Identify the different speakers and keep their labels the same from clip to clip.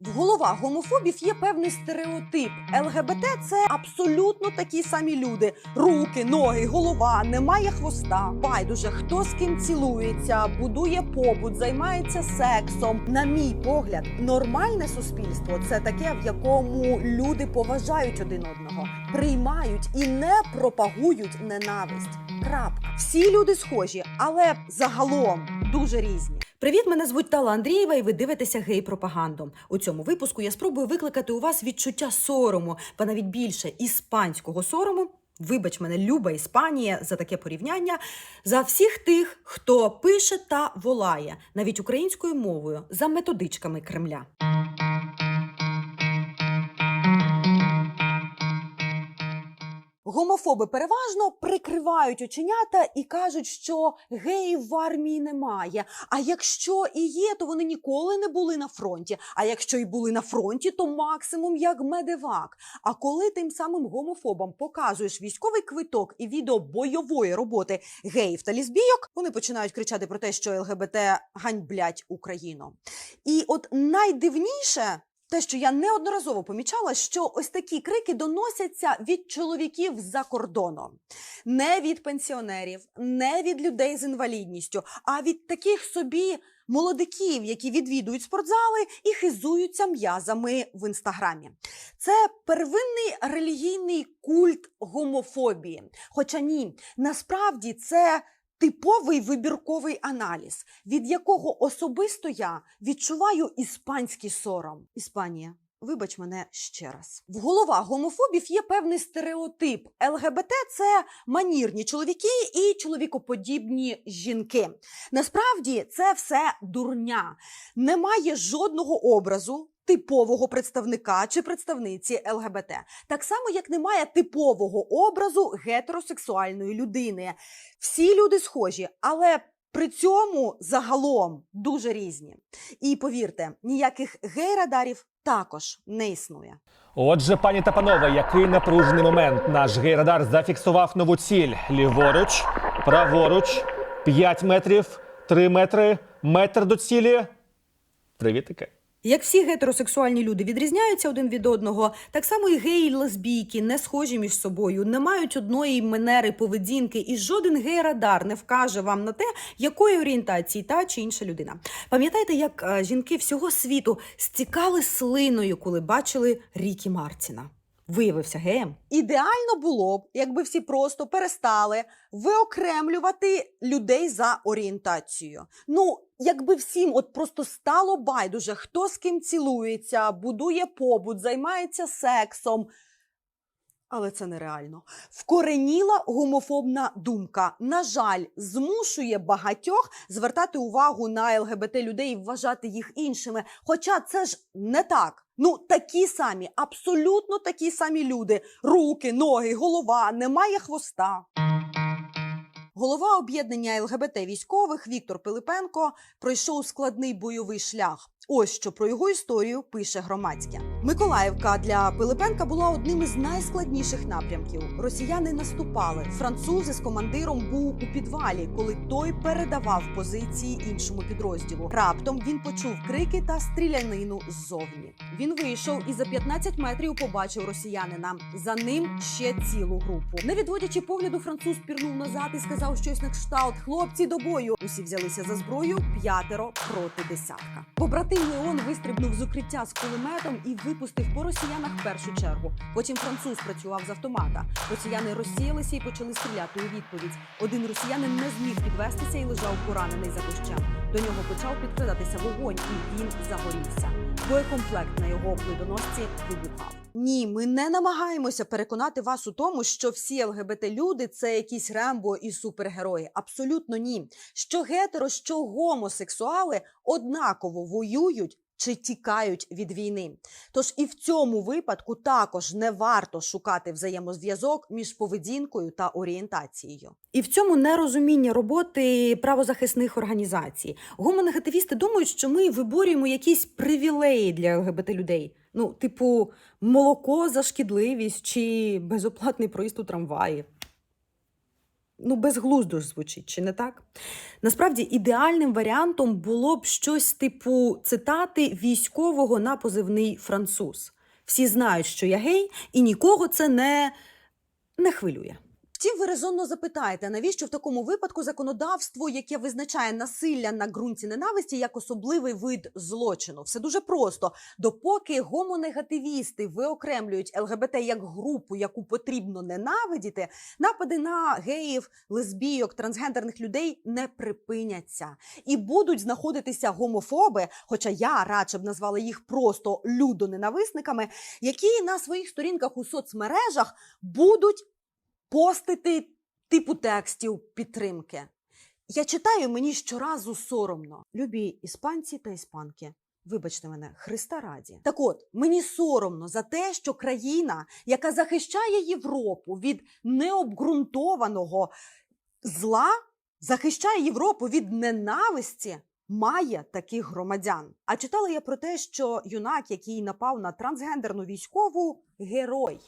Speaker 1: В головах гомофобів є певний стереотип. ЛГБТ це абсолютно такі самі люди: руки, ноги, голова, немає хвоста. Байдуже, хто з ким цілується, будує побут, займається сексом. На мій погляд, нормальне суспільство це таке, в якому люди поважають один одного, приймають і не пропагують ненависть. Крапка. Всі люди схожі, але загалом дуже різні. Привіт, мене звуть Тала Андрієва, і ви дивитеся гей-пропаганду. У цьому випуску я спробую викликати у вас відчуття сорому, та навіть більше іспанського сорому. Вибач мене, люба Іспанія за таке порівняння за всіх тих, хто пише та волає навіть українською мовою за методичками Кремля. Гомофоби переважно прикривають оченята і кажуть, що геїв в армії немає. А якщо і є, то вони ніколи не були на фронті. А якщо і були на фронті, то максимум як медевак. А коли тим самим гомофобам показуєш військовий квиток і відео бойової роботи геїв та лісбійок, вони починають кричати про те, що ЛГБТ ганьблять Україну. І от найдивніше. Те, що я неодноразово помічала, що ось такі крики доносяться від чоловіків за кордоном, не від пенсіонерів, не від людей з інвалідністю, а від таких собі молодиків, які відвідують спортзали і хизуються м'язами в інстаграмі. Це первинний релігійний культ гомофобії. Хоча ні, насправді це. Типовий вибірковий аналіз, від якого особисто я відчуваю іспанський сором. Іспанія. Вибач мене ще раз. В головах гомофобів є певний стереотип. ЛГБТ це манірні чоловіки і чоловікоподібні жінки. Насправді це все дурня. Немає жодного образу. Типового представника чи представниці ЛГБТ, так само як немає типового образу гетеросексуальної людини. Всі люди схожі, але при цьому загалом дуже різні. І повірте, ніяких гей-радарів також не існує.
Speaker 2: Отже, пані та панове, який напружений момент. Наш гейрадар зафіксував нову ціль: ліворуч, праворуч, 5 метрів, 3 метри, метр до цілі. Привітики.
Speaker 1: Як всі гетеросексуальні люди відрізняються один від одного, так само і геї і лесбійки не схожі між собою, не мають одної манери поведінки, і жоден гей-радар не вкаже вам на те, якої орієнтації та чи інша людина. Пам'ятаєте, як е, жінки всього світу стікали слиною, коли бачили Рікі Мартіна? Виявився геєм. Ідеально було б, якби всі просто перестали виокремлювати людей за орієнтацією. Ну, якби всім от просто стало байдуже, хто з ким цілується, будує побут, займається сексом. Але це нереально. Вкореніла гомофобна думка. На жаль, змушує багатьох звертати увагу на ЛГБТ людей і вважати їх іншими. Хоча це ж не так. Ну, такі самі, абсолютно такі самі люди: руки, ноги, голова, немає хвоста. Голова об'єднання ЛГБТ військових Віктор Пилипенко пройшов складний бойовий шлях. Ось що про його історію пише громадське. Миколаївка для Пилипенка була одним із найскладніших напрямків. Росіяни наступали. Французи з командиром був у підвалі, коли той передавав позиції іншому підрозділу. Раптом він почув крики та стрілянину ззовні. Він вийшов і за 15 метрів побачив росіянина. За ним ще цілу групу. Не відводячи погляду, француз пірнув назад і сказав щось на кшталт: хлопці до бою. Усі взялися за зброю п'ятеро проти десятка. Побратим Леон вистрибнув з укриття з кулеметом і випустив по росіянах першу чергу. Потім француз працював з автомата. Росіяни розсіялися і почали стріляти у відповідь. Один росіянин не зміг підвестися і лежав поранений за кущем. До нього почав підкрадатися вогонь, і він загорівся. Боєкомплект на його плитоносці вибухав. Ні, ми не намагаємося переконати вас у тому, що всі ЛГБТ люди це якісь рембо і супергерої. Абсолютно ні. Що гетеро, що гомосексуали однаково воюють. Чи тікають від війни, тож і в цьому випадку також не варто шукати взаємозв'язок між поведінкою та орієнтацією. І в цьому нерозуміння роботи правозахисних організацій. Гомонегативісти думають, що ми виборюємо якісь привілеї для ЛГБТ людей. Ну, типу, молоко за шкідливість чи безоплатний проїзд у трамваї. Ну, безглуздо звучить, чи не так? Насправді, ідеальним варіантом було б щось типу цитати військового на позивний француз. Всі знають, що я гей, і нікого це не, не хвилює. Втім, ви резонно запитаєте, навіщо в такому випадку законодавство, яке визначає насилля на ґрунті ненависті як особливий вид злочину? Все дуже просто. Допоки гомонегативісти виокремлюють ЛГБТ як групу, яку потрібно ненавидіти, напади на геїв, лесбійок, трансгендерних людей не припиняться і будуть знаходитися гомофоби, хоча я радше б назвала їх просто людоненависниками, які на своїх сторінках у соцмережах будуть постити типу текстів підтримки. Я читаю мені щоразу соромно. Любі іспанці та іспанки. Вибачте мене, Христа раді. Так от мені соромно за те, що країна, яка захищає Європу від необґрунтованого зла, захищає Європу від ненависті, має таких громадян. А читала я про те, що юнак, який напав на трансгендерну військову, герой.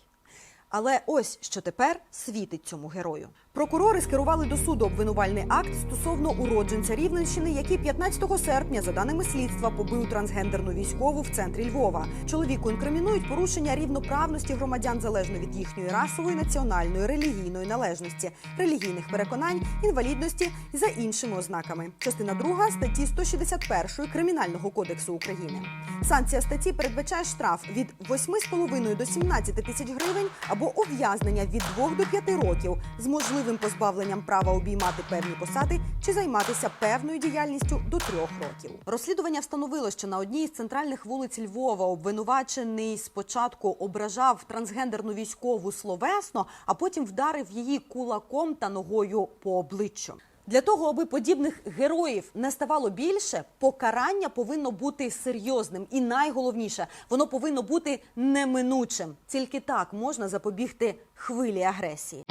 Speaker 1: Але ось що тепер світить цьому герою. Прокурори скерували до суду обвинувальний акт стосовно уродженця Рівненщини, який 15 серпня, за даними слідства, побив трансгендерну військову в центрі Львова. Чоловіку інкримінують порушення рівноправності громадян залежно від їхньої расової, національної, релігійної належності, релігійних переконань, інвалідності і за іншими ознаками. Частина 2 статті 161 Кримінального кодексу України. Санкція статті передбачає штраф від 8,5 до 17 тисяч гривень або ув'язнення від 2 до 5 років з можливим позбавленням права обіймати певні посади чи займатися певною діяльністю до 3 років. Розслідування встановило, що на одній з центральних вулиць Львова обвинувачений спочатку ображав трансгендерну військову словесно, а потім вдарив її кулаком та ногою по обличчю. Для того, аби подібних героїв не ставало більше, покарання повинно бути серйозним і найголовніше, воно повинно бути неминучим. Тільки так можна запобігти хвилі агресії.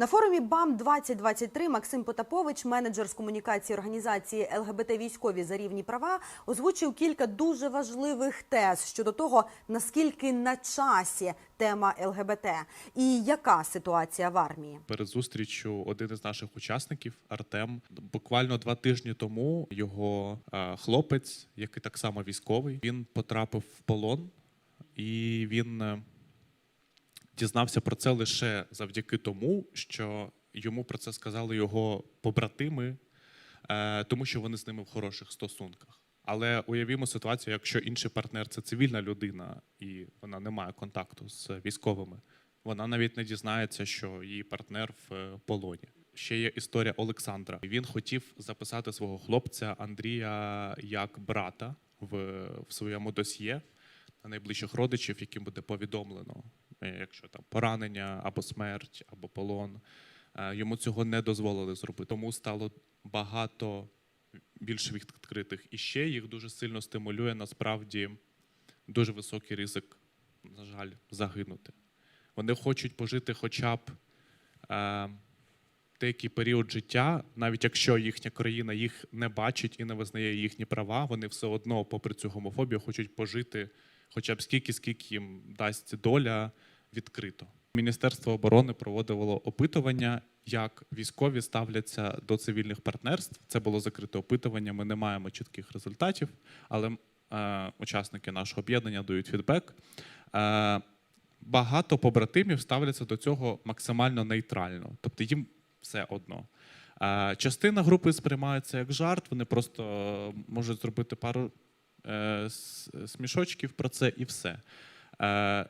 Speaker 1: На форумі БАМ 2023 Максим Потапович, менеджер з комунікації організації ЛГБТ військові за рівні права, озвучив кілька дуже важливих тез щодо того, наскільки на часі тема ЛГБТ і яка ситуація в армії.
Speaker 3: Перед зустрічю один із наших учасників Артем буквально два тижні тому його е, хлопець, який так само військовий, він потрапив в полон, і він е, дізнався про це лише завдяки тому, що йому про це сказали його побратими, е, тому що вони з ними в хороших стосунках. Але уявімо ситуацію, якщо інший партнер це цивільна людина, і вона не має контакту з військовими. Вона навіть не дізнається, що її партнер в е, полоні. Ще є історія Олександра. Він хотів записати свого хлопця Андрія як брата в, в своєму досьє на найближчих родичів, яким буде повідомлено, якщо там поранення або смерть, або полон. Е, Йому цього не дозволили зробити. Тому стало багато більш відкритих. І ще їх дуже сильно стимулює насправді дуже високий ризик, на жаль, загинути. Вони хочуть пожити хоча б е, деякий період життя, навіть якщо їхня країна їх не бачить і не визнає їхні права, вони все одно, попри цю гомофобію, хочуть пожити хоча б скільки, скільки їм дасть доля відкрито. Міністерство оборони проводило опитування, як військові ставляться до цивільних партнерств. Це було закрите опитування. Ми не маємо чітких результатів, але е, учасники нашого об'єднання дають фідбек. Е, багато побратимів ставляться до цього максимально нейтрально, тобто їм все одно. Е, частина групи сприймається як жарт, вони просто е, можуть зробити пару е, смішочків про це і все. Е,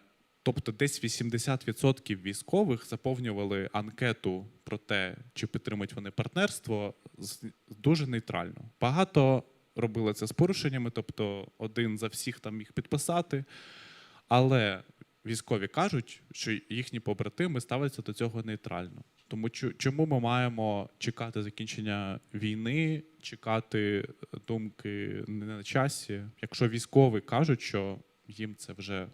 Speaker 3: тобто, десь 80% військових заповнювали анкету про те, чи підтримують вони партнерство, дуже нейтрально. Багато робили це з порушеннями, тобто один за всіх там міг підписати. Але військові кажуть, що їхні побратими ставляться до цього нейтрально. Тому чому ми маємо чекати закінчення війни, чекати думки не на часі, якщо військові кажуть, що їм це вже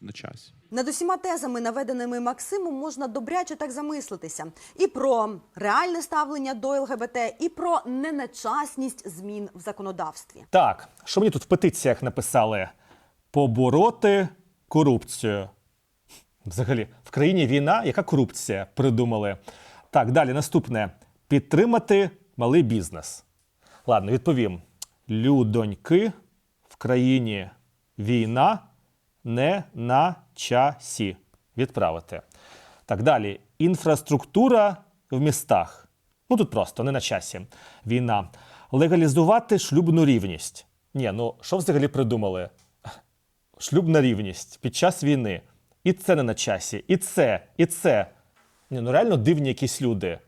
Speaker 3: на часі.
Speaker 1: Над усіма тезами, наведеними Максимом, можна добряче так замислитися і про реальне ставлення до ЛГБТ, і про неначасність змін в законодавстві.
Speaker 2: Так, що мені тут в петиціях написали? Побороти корупцію. Взагалі, в країні війна, яка корупція придумали. Так, далі наступне: підтримати малий бізнес. Ладно, відповім. Людоньки в країні війна не на часі. Відправити. Так, далі. Інфраструктура в містах. Ну тут просто не на часі. Війна. Легалізувати шлюбну рівність. Ні, ну що взагалі придумали? Шлюбна рівність під час війни. І це не на часі, і це, і це. Ні, ну реально дивні якісь люди.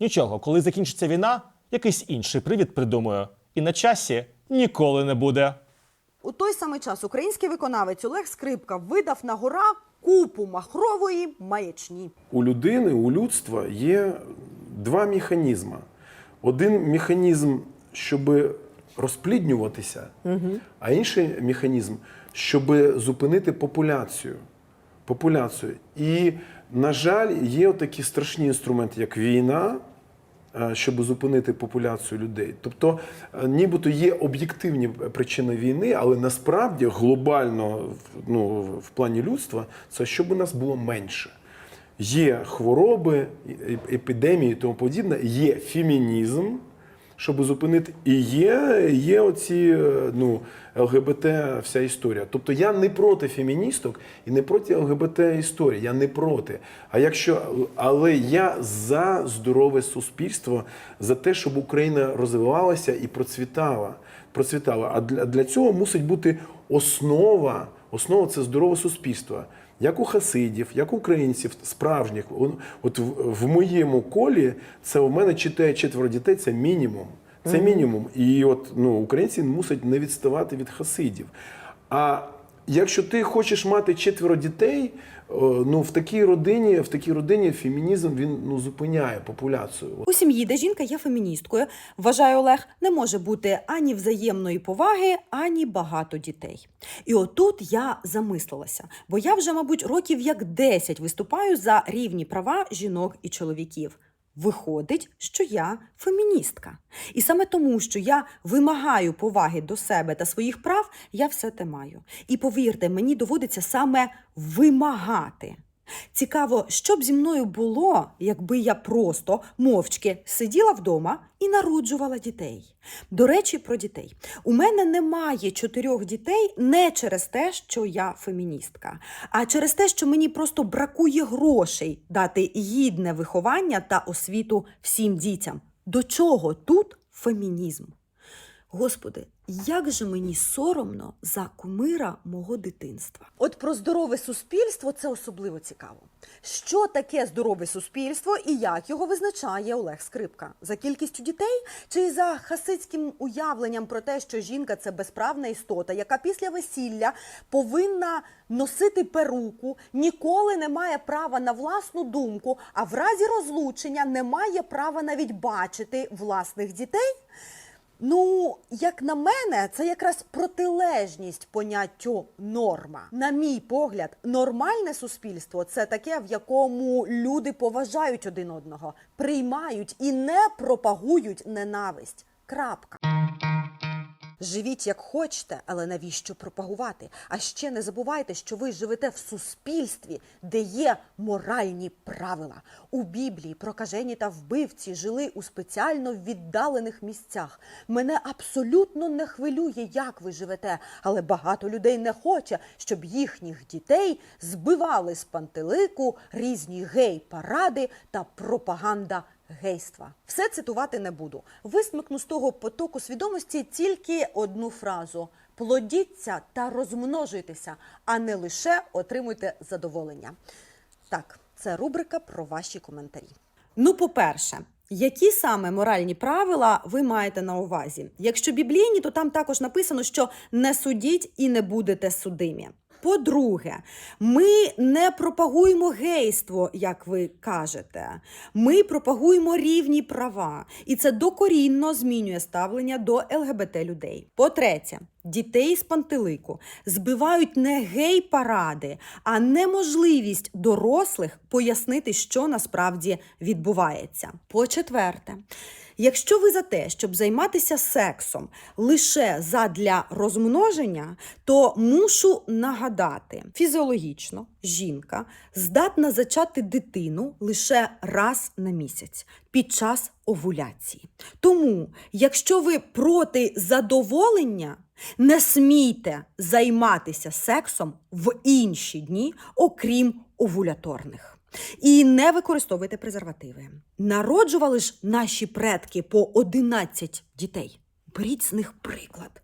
Speaker 2: Нічого, коли закінчиться війна, якийсь інший привід придумаю. І на часі ніколи не буде.
Speaker 1: У той самий час український виконавець Олег Скрипка видав на гора купу махрової маячні.
Speaker 4: У людини, у людства є два механізми. Один механізм, щоб розпліднюватися, а інший механізм, щоб зупинити популяцію. популяцію. І, на жаль, є такі страшні інструменти, як війна, щоб зупинити популяцію людей. Тобто, е, нібито є об'єктивні причини війни, але насправді глобально ну, в плані людства це щоб у нас було менше. Є хвороби, е- епідемії і тому подібне, є фемінізм, щоб зупинити, і є, є оці е, ну, ЛГБТ вся історія. Тобто я не проти феміністок і не проти ЛГБТ історії. Я не проти. А якщо, але я за здорове суспільство, за те, щоб Україна розвивалася і процвітала. процвітала. А для, для цього мусить бути основа. Основа це здорове суспільство. Як у хасидів, як у українців, справжніх. От в, моєму колі це у мене читає четверо дітей, це мінімум. Це мінімум. І от ну, українці мусять не відставати від хасидів. А якщо ти хочеш мати четверо дітей, ну в такій родині, в такій родині фемінізм він ну зупиняє популяцію.
Speaker 1: У сім'ї, де жінка є феміністкою, вважає Олег, не може бути ані взаємної поваги, ані багато дітей. І отут я замислилася, бо я вже, мабуть, років як 10 виступаю за рівні права жінок і чоловіків. Виходить, що я феміністка. І саме тому, що я вимагаю поваги до себе та своїх прав, я все те маю. І повірте, мені доводиться саме вимагати. Цікаво, що б зі мною було, якби я просто мовчки сиділа вдома і народжувала дітей. До речі, про дітей. У мене немає чотирьох дітей не через те, що я феміністка, а через те, що мені просто бракує грошей дати гідне виховання та освіту всім дітям. До чого тут фемінізм? Господи, як же мені соромно за кумира мого дитинства. От про здорове суспільство це особливо цікаво. Що таке здорове суспільство і як його визначає Олег Скрипка? За кількістю дітей чи за хасидським уявленням про те, що жінка це безправна істота, яка після весілля повинна носити перуку, ніколи не має права на власну думку, а в разі розлучення не має права навіть бачити власних дітей? Ну, як на мене, це якраз протилежність поняттю норма. На мій погляд, нормальне суспільство це таке, в якому люди поважають один одного, приймають і не пропагують ненависть. Крапка. Живіть як хочете, але навіщо пропагувати? А ще не забувайте, що ви живете в суспільстві, де є моральні правила. У Біблії прокажені та вбивці жили у спеціально віддалених місцях. Мене абсолютно не хвилює, як ви живете, але багато людей не хоче, щоб їхніх дітей збивали з пантелику різні гей-паради та пропаганда гейства. Все цитувати не буду. Висмикну з того потоку свідомості тільки одну фразу: плодіться та розмножуйтеся, а не лише отримуйте задоволення. Так, це рубрика про ваші коментарі. Ну, по-перше. Які саме моральні правила ви маєте на увазі? Якщо біблійні, то там також написано, що не судіть і не будете судимі. По-друге, ми не пропагуємо гейство, як ви кажете. Ми пропагуємо рівні права, і це докорінно змінює ставлення до ЛГБТ людей. По-третє, Дітей з пантелику збивають не гей-паради, а неможливість дорослих пояснити, що насправді відбувається. По-четверте, якщо ви за те, щоб займатися сексом лише задля розмноження, то мушу нагадати: фізіологічно жінка здатна зачати дитину лише раз на місяць під час овуляції. Тому, якщо ви проти задоволення, не смійте займатися сексом в інші дні, окрім овуляторних. І не використовуйте презервативи. Народжували ж наші предки по 11 дітей. Беріть з них приклад.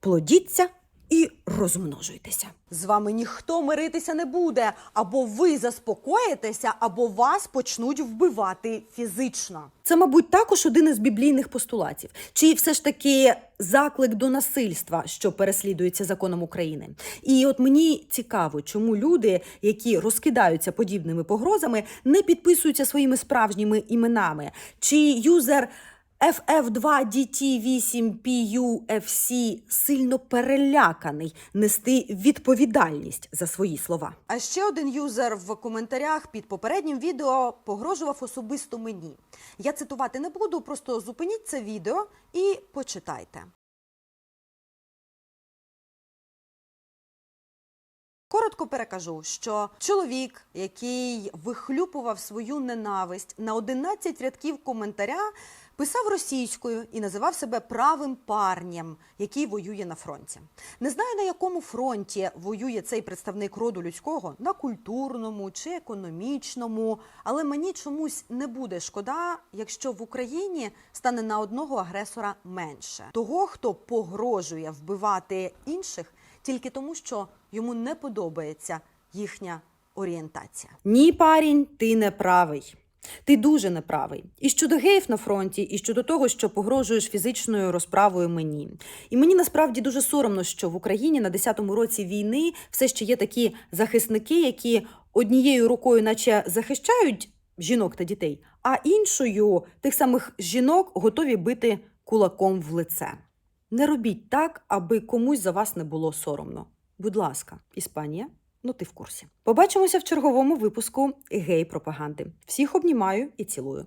Speaker 1: Плодіться і розмножуйтеся. З вами ніхто миритися не буде. Або ви заспокоїтеся, або вас почнуть вбивати фізично. Це, мабуть, також один із біблійних постулатів. Чи все ж таки заклик до насильства, що переслідується законом України? І от мені цікаво, чому люди, які розкидаються подібними погрозами, не підписуються своїми справжніми іменами. Чи юзер FF2DT8PUFC сильно переляканий нести відповідальність за свої слова. А ще один юзер в коментарях під попереднім відео погрожував особисто мені. Я цитувати не буду, просто зупиніть це відео і почитайте. Коротко перекажу, що чоловік, який вихлюпував свою ненависть на 11 рядків коментаря, писав російською і називав себе правим парнем, який воює на фронті. Не знаю на якому фронті воює цей представник роду людського, на культурному чи економічному, але мені чомусь не буде шкода, якщо в Україні стане на одного агресора менше того, хто погрожує вбивати інших тільки тому, що йому не подобається їхня орієнтація. Ні, парінь, ти не правий. Ти дуже неправий. І щодо геїв на фронті, і щодо того, що погрожуєш фізичною розправою мені. І мені насправді дуже соромно, що в Україні на 10-му році війни все ще є такі захисники, які однією рукою, наче захищають жінок та дітей, а іншою тих самих жінок готові бити кулаком в лице. Не робіть так, аби комусь за вас не було соромно. Будь ласка, Іспанія, ну ти в курсі. Побачимося в черговому випуску гей-пропаганди. Всіх обнімаю і цілую.